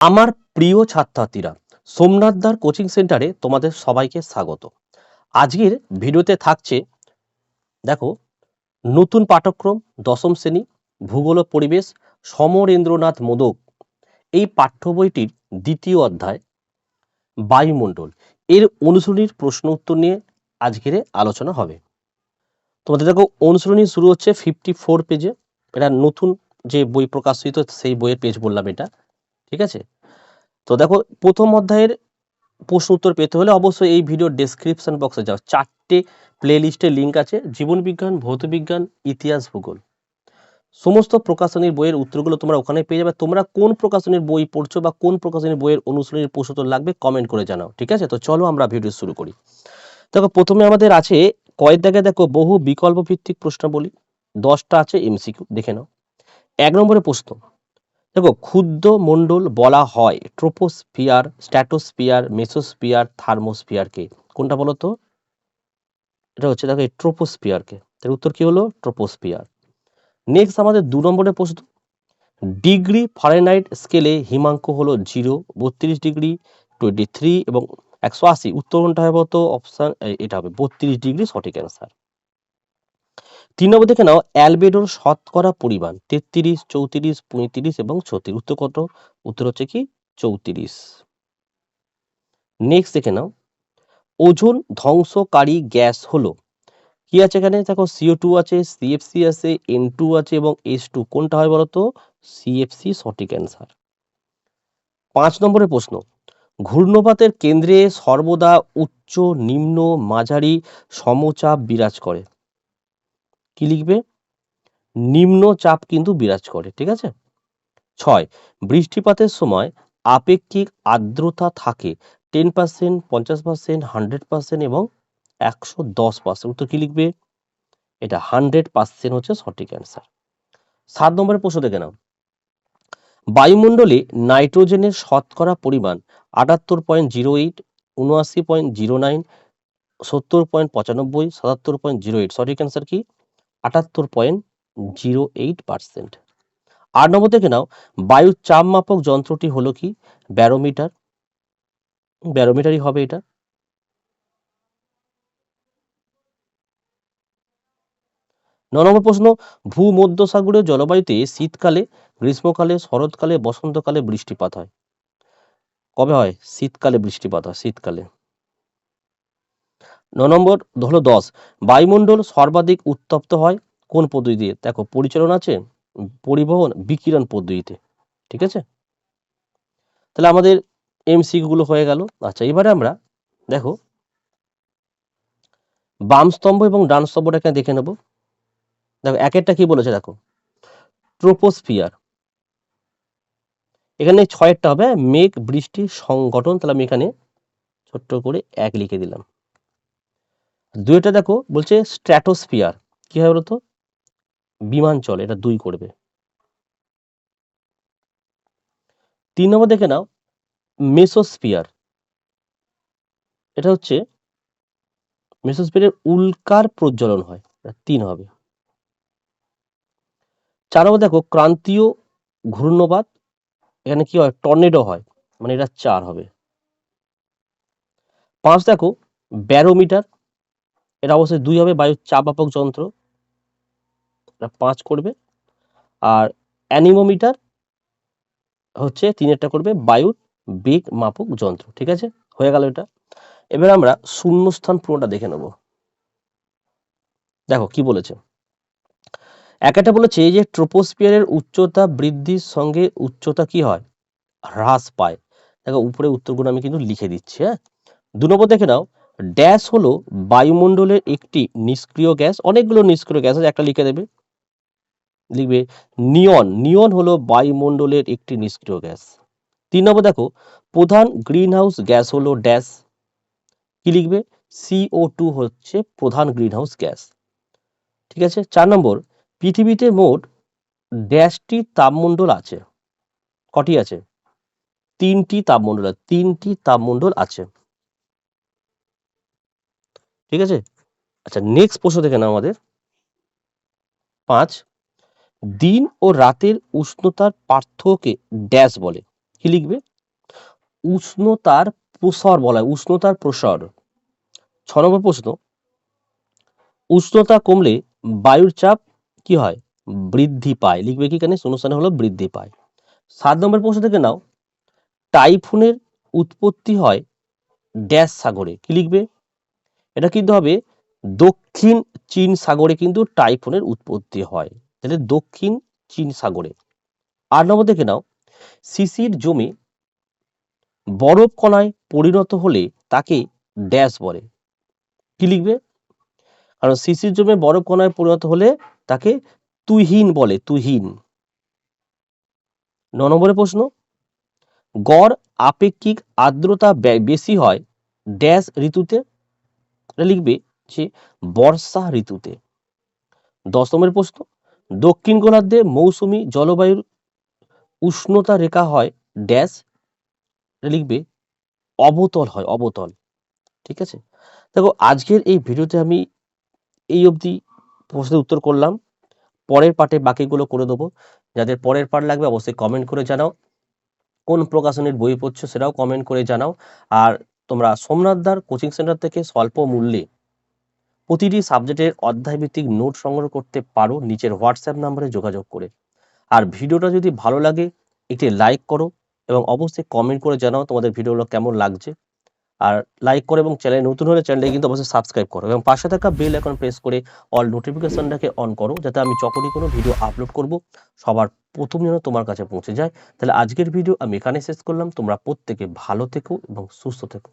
আমার প্রিয় ছাত্রছাত্রীরা সোমনাথদার কোচিং সেন্টারে তোমাদের সবাইকে স্বাগত। আজকের ভিডিওতে থাকছে, দেখো, নতুন পাঠ্যক্রম, দশম শ্রেণি, ভূগোল পরিবেশ, সমরেন্দ্রনাথ মোদক। এই পাঠ্য বইটির দ্বিতীয় অধ্যায়, বায়ুমণ্ডল। এর অনুসরণীর প্রশ্ন উত্তর নিয়ে আজকের আলোচনা হবে। তোমাদের দেখো অনুসরণী শুরু হচ্ছে ফিফটি ফোর পেজে এটা নতুন যে বই প্রকাশিত, সেই বইয়ের পেজ বললাম এটা। ঠিক আছে? তো দেখো, প্রথম অধ্যায়ের প্রশ্ন উত্তর পেতে হলে অবশ্যই এই ভিডিও ডেসক্রিপশন বক্সে যাও। চারটে প্লে লিস্টের লিঙ্ক আছে, জীবন বিজ্ঞান, ভৌত বিজ্ঞান, ইতিহাস, ভূগোল। সমস্ত প্রকাশনীর বইয়ের উত্তরগুলো তোমরা ওখানে পেয়ে যাবে। তোমরা কোন প্রকাশনীর বই পড়ছো বা কোন প্রকাশনীর বইয়ের অনুশীলনের প্রশ্ন লাগবে কমেন্ট করে জানাও, ঠিক আছে? তো চলো আমরা ভিডিও শুরু করি। দেখো, প্রথমে আমাদের আছে, কয়েক দাগে দেখো, বহু বিকল্প ভিত্তিক প্রশ্ন বলি দশটা আছে এমসিকিউ দেখে নাও। এক নম্বরে প্রশ্ন দেখো, ক্ষুদ্র মণ্ডল বলা হয় ট্রোপোস্ফিয়ার, স্ট্যাটোস্ফিয়ার, মেসোস্ফিয়ার, থার্মোস্ফিয়ারকে। কোনটা বলো তো এটা হচ্ছে দেখো এই ট্রোপোস্ফিয়ারকে। তার উত্তর কি হলো? ট্রোপোস্ফিয়ার। নেক্সট আমাদের দু নম্বরের প্রশ্ন। ডিগ্রি ফারেনহাইট স্কেলে হিমাঙ্ক হলো জিরো, বত্রিশ ডিগ্রি, টোয়েন্টি থ্রি এবং একশো আশি। উত্তর কোনটা হবে তো অপশন এটা হবে বত্রিশ ডিগ্রি সঠিক অ্যান্সার। তিন নম্বর দেখে নাও, অ্যালবেডোর শতকরা পরিমাণ, তেত্রিশ, চৌত্রিশ, পঁয়ত্রিশ এবং ছত্রিশ। উত্তর কত? উত্তর হচ্ছে কি, চৌত্রিশ। নেক্সট দেখে নাও, ওজন ধ্বংসকারী গ্যাস হলো, কি আছে এখানে? দেখো সিও টু আছে সিএফসি আছে এন টু আছে এবং এস টু কোনটা হয় বলতো সিএফসি সঠিক অ্যান্সার পাঁচ নম্বরের প্রশ্ন, ঘূর্ণপাতের কেন্দ্রে সর্বদা উচ্চ, নিম্ন, মাঝারি সমচাপ বিরাজ করে। কি লিখবে? নিম্ন চাপ কিন্তু বিরাজ করে, ঠিক আছে? ছয়, বৃষ্টিপাতের সময় আপেক্ষিক আর্দ্রতা থাকে টেন পার্সেন্ট পঞ্চাশ পার্সেন্ট হান্ড্রেড পার্সেন্ট এবং একশো দশ পার্সেন্ট উত্তর কি লিখবে? এটা হান্ড্রেড পার্সেন্ট হচ্ছে সঠিক অ্যান্সার সাত নম্বরের প্রশ্ন দেখে নাও। বায়ুমণ্ডলে নাইট্রোজেনের শতকরা পরিমাণ আটাত্তর পয়েন্ট জিরো এইট, উনআশি পয়েন্ট জিরো নাইন, সত্তর পয়েন্ট পঁচানব্বই, সাতাত্তর পয়েন্ট জিরো এইট। সঠিক অ্যান্সার কি? আটাত্তর পয়েন্ট জিরো এইট পার্সেন্ট। আট নম্বর দেখে নাও বায়ুর চাপ মাপক যন্ত্রটি হলো কি? ব্যারোমিটার। ব্যারোমিটারই হবে এটা। ন নম্বর প্রশ্ন, ভূমধ্যসাগরীয় জলবায়ুতে শীতকালে, গ্রীষ্মকালে, শরৎকালে, বসন্তকালে বৃষ্টিপাত হয়। কবে হয়? শীতকালে বৃষ্টিপাত হয়, শীতকালে। ন নম্বর হলো দশ। বায়ুমণ্ডল সর্বাধিক উত্তপ্ত হয় কোন পদ্ধতি দিয়ে দেখো, পরিচালনা আছে, পরিবহন, বিকিরণ পদ্ধতিতে, ঠিক আছে? তাহলে আমাদের এমসিকিউ গুলো হয়ে গেল। আচ্ছা এবারে আমরা দেখো, বাম স্তম্ভ এবং ডান স্তম্ভটা এখানে দেখে নেব? দেখো, এক একটা কি বলেছে দেখো, ট্রোপোস্ফিয়ার। এখানে ছয়েরটা হবে, মেঘ, বৃষ্টি, সংগঠন, তাহলে আমি এখানে ছোট্ট করে এক লিখে দিলাম। দুইটা দেখো বলছে স্ট্র্যাটোস্ফিয়ার কি হয় বলতো? বিমান চলে, এটা দুই করবে। তিন নম্বর দেখে নাও মেসোস্ফিয়ার এটা হচ্ছে মেসোস্ফিয়ারের উল্কার প্রজ্বলন হয় তিন হবে। চার নম্বর দেখো, ক্রান্তীয় ঘূর্ণবাদ, এখানে কি হয়? টর্নেডো হয় মানে এটা চার হবে। পাঁচ দেখো ব্যারোমিটার এটা অবশ্যই দুই হবে বায়ুর চাপাপক যন্ত্র। এটা পাঁচ করবে। আর অ্যানিমোমিটার হচ্ছে তিনেরটা করবে বায়ুর বেগ মাপক যন্ত্র, ঠিক আছে? হয়ে গেল এটা। এবার আমরা শূন্যস্থান পুরোটা দেখে নেব। দেখো কি বলেছে। এক একটা বলেছে যে ট্রোপোস্ফিয়ারের উচ্চতা বৃদ্ধির সঙ্গে উচ্চতা কি হয়? হ্রাস পায়। দেখো উপরে উত্তরগুলো আমি কিন্তু লিখে দিচ্ছি হ্যাঁ? দু নম্বর দেখে নাও। ড্যাশ হলো বায়ুমণ্ডলের একটি নিষ্ক্রিয় গ্যাস। অনেকগুলো নিষ্ক্রিয় গ্যাস আছে, একটা লিখে দেবে। লিখবে, নিয়ন। নিয়ন হলো বায়ুমণ্ডলের একটি নিষ্ক্রিয় গ্যাস। তিন নম্বর দেখো, প্রধান গ্রিন হাউস গ্যাস হলো ড্যাশ। কি লিখবে? সিও টু হচ্ছে প্রধান গ্রিন হাউস গ্যাস। ঠিক আছে? চার নম্বর, পৃথিবীতে মোট ড্যাশটি তাপমণ্ডল আছে। কটি আছে? তিনটি তাপমণ্ডল তিনটি তাপমণ্ডল আছে। ঠিক আছে? আচ্ছা নেক্সট প্রশ্ন নাও আমাদের। পাঁচ, দিন ও রাতের উষ্ণতার পার্থক্যকে ড্যাশ বলে। কি লিখবে? উষ্ণতার প্রসর বলা হয়, উষ্ণতার প্রসর। ছ নম্বর প্রশ্ন, উষ্ণতা কমলে বায়ুর চাপ কি হয়? বৃদ্ধি পায়। লিখবে কি কেন শূন্যস্থানে হলো বৃদ্ধি পায়। সাত নম্বর প্রশ্ন থেকে নাও। টাইফুনের উৎপত্তি হয় ড্যাশ সাগরে। কি লিখবে? এটা কিন্তু হবে দক্ষিণ চীন সাগরে কিন্তু টাইফুনের উৎপত্তি হয়। তাহলে দক্ষিণ চীন সাগরে। আট নম্বর দেখে নাও শিশির জমে বরফ কণায় পরিণত হলে তাকে ড্যাশ বলে। কি লিখবে? কারণ শিশির জমে বরফ কণায় পরিণত হলে তাকে তুহিন বলে, তুহিন। ন নম্বরের প্রশ্ন, গড় আপেক্ষিক আর্দ্রতা বেশি হয় ড্যাশ ঋতুতে? লিখবে যে বর্ষা ঋতুতে। দশ নম্বরের প্রশ্ন, দক্ষিণ গোলার্ধে মৌসুমী জলবায়ুর উষ্ণতা রেখা হয় ড্যাশ লিখবে অবতল হয়, অবতল। ঠিক আছে? দেখো, আজকের এই ভিডিওতে আমি এই অবধি প্রশ্নের উত্তর করলাম। পরের পার্টে বাকিগুলো করে দেবো। যাদের পরের পার্ট লাগবে, অবশ্যই কমেন্ট করে জানাও। কোন প্রকাশনীর বই পড়ছো সেটাও কমেন্ট করে জানাও। আর তোমরা সোমনাথদার কোচিং সেন্টার থেকে স্বল্প মূল্যে প্রতিটি সাবজেক্টের অধ্যায়ভিত্তিক নোট সংগ্রহ করতে পারো নিচের হোয়াটসঅ্যাপ নাম্বারে যোগাযোগ করে। আর ভিডিওটা যদি ভালো লাগে, একটি লাইক করো এবং অবশ্যই কমেন্ট করে জানাও তোমাদের ভিডিওগুলো কেমন লাগছে। আর লাইক করো এবং চ্যানেল নতুন হলে চ্যানেলটি কিন্তু অবশ্যই সাবস্ক্রাইব করো এবং পাশে থাকা বেল এখন প্রেস করে অল নোটিফিকেশনটাকে অন করো যাতে আমি যখনই কোনো ভিডিও আপলোড করব, সবার প্রথম যেন তোমার কাছে পৌঁছে যায়। তাহলে আজকের ভিডিও আমি এখানে শেষ করলাম। তোমরা প্রত্যেকে ভালো থেকো এবং সুস্থ থেকো।